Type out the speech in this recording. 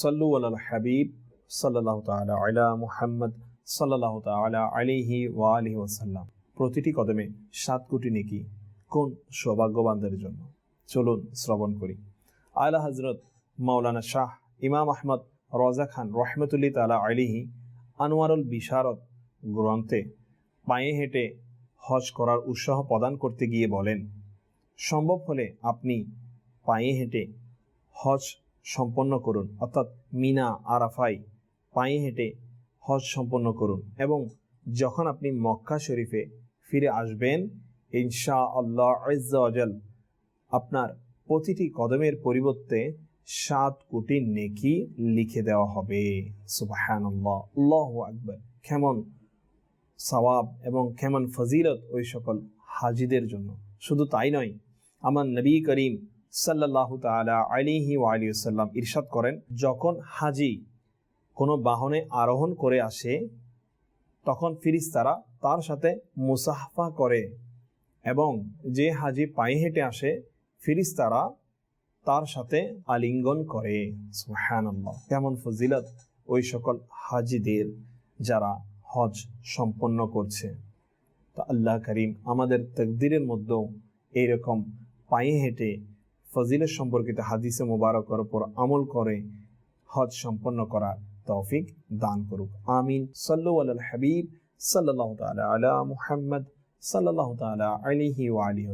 সল্লু আল হাবিব সাল্লাহ তালা আলা মুহাম্মদ সাল্লাহ তালা আলিহি ওয়া আলিহি ওয়াসাল্লাম। প্রতিটি কদমে সাত কোটি নেকি কোন সৌভাগ্যবানদের জন্য? চলুন শ্রবণ করি। আলা হজরত মাওলানা শাহ ইমাম আহমদ রজা খান রহমতুল্লি তালা আলিহি আনোয়ারুল বিশারদ গ্রন্থে পায়ে হেঁটে হজ করার উৎসাহ প্রদান করতে গিয়ে বলেন, সম্ভব হলে আপনি পায়ে হেঁটে হজ সম্পন্ন করুন। অর্থাৎ মিনা, আরাফাই, পায়ে হেঁটে হজ সম্পন্ন করুন এবং যখন আপনি মক্কা শরীফে ফিরে আসবেন ইনশা আল্লাহ আজ্জাল আপনার প্রতিটি কদমের পরিবর্তে সাত কোটি নেকি লিখে দেওয়া হবে। সুবাহান আকবর। কেমন সওয়াব এবং কেমন ফজিলত ওই সকল হাজিদের জন্য। শুধু তাই নয়, আমার নবী করিম সাল্লাহ তালা আলিহি ওয়ালিউসাল্লাম ইরশাদ করেন, যখন হাজি কোনো বাহনে আরোহণ করে আসে, তখন ফিরিস্তারা তার সাথে মুসাফা করে এবং যে হাজি পায়ে হেঁটে আসে, ফিরিস্তারা তার সাথে আলিঙ্গন করে। কেমন ফজিলত ওই সকল হাজিদের যারা হজ সম্পন্ন করছে। তা আল্লাহ করিম আমাদের তকদিরের মধ্যেও এইরকম পায়ে হেঁটে ফজিলের সম্পর্কিত হাদিসে মুবারকর উপর আমল করে হজ সম্পন্ন করার তৌফিক দান করুক। আমিন। সাল্লু আল হাবিব সাল্লাহ তালা আলা মুহাম্মদ সাল্লাহ তালা আলিহি ওয়া আলিহি